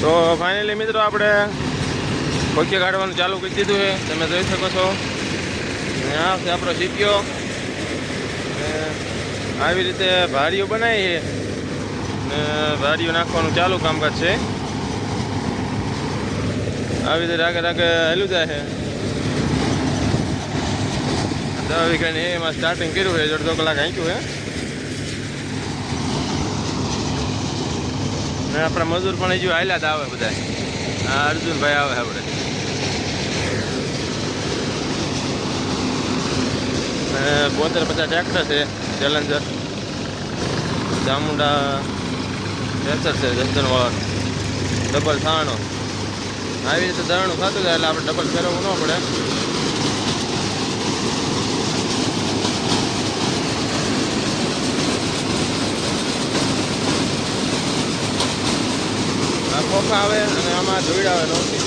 તો ફાઇનલી મિત્રો આપણે કોચી કાઢવાનું ચાલુ કરી દીધું છે. તમે જોઈ શકો છો. આ છે આપણો સીપીઓ આવી રીતે ભારીઓ બનાવી છે. ને ભારીઓ નાખવાનું ચાલુ કામકાજ છે. આવી રીતે રાગે રાગે હેલું જાય છે. એમાં સ્ટાર્ટિંગ કર્યું છે. અડધો કલાક આંક્યું છે. ને આપણા મજૂર પણ હજુ આયલા જ આવે બધા આ અર્જુનભાઈ આવે આપણે બોતેર પચાસ ટ્રેક્ટર છે ચેલેન્જર ચામુંડા ટ્રેક્ટર છે દર્શનવાળા ડબલ થાણો આવી રીતે થતું જાય એટલે આપણે ડબલ ફેરવવું ન પડે. આ આવે અને આમાં ધોઈડ આવે નહોતી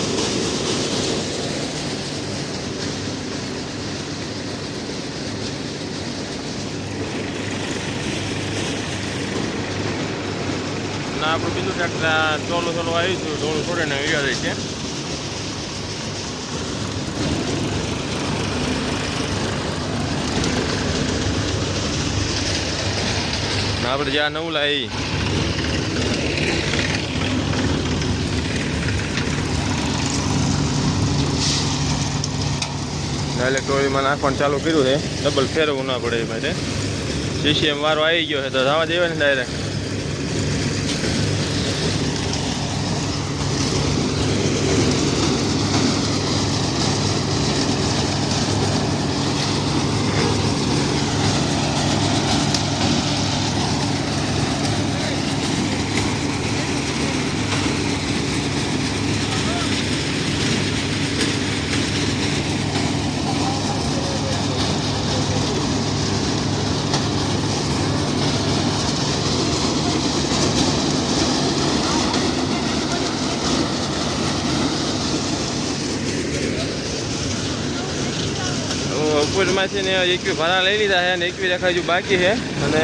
ના આપણું બીજું ટ્રેક્ટર ચોલું ચોલું આવ્યું હતું, ડોળું છોડીને વીડા દે છે. આપણે જ્યાં નવું લાવી ઇલેક્ટ્રોલીમાં નાખવાનું ચાલુ કર્યું છે. ડબલ ફેરવવું ના પડે એ માટે. સીસીએમ વારો આવી ગયો છે, તો જવા દેવાય ને ડાયરેક્ટ ઉપરમાંથી ને એકવી ભાડા લઈ લીધા છે અને એકવી રેખા હજુ બાકી છે. અને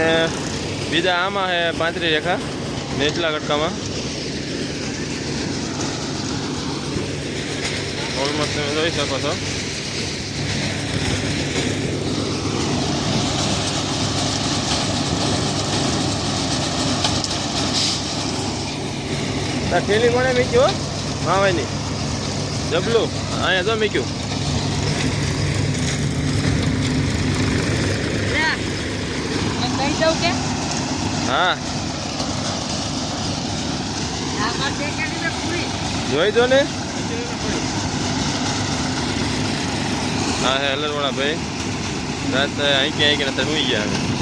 બીજા આમાં છે પાંત્રી રેખા નેચલા કટકામાં. ઓલમોસ્ટ તમે જોઈ શકો છો. થેલી કોને મીક્યું હા? ભાઈ ની જબલું. અહીંયા તો મૂક્યું કહી દઉં કે હા આમાં છે કે નહીં પૂરી જોઈ દો ને હા હે અલરવાળા ભાઈ રાત અહીં કે અહીં કે નતર હુઈ ગયા હવે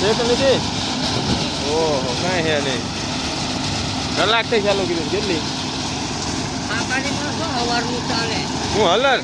છે કે નથી ઓહો કાંઈ હે નહીં કલાકથી ચાલુ કીધું કેટલી હું હલર.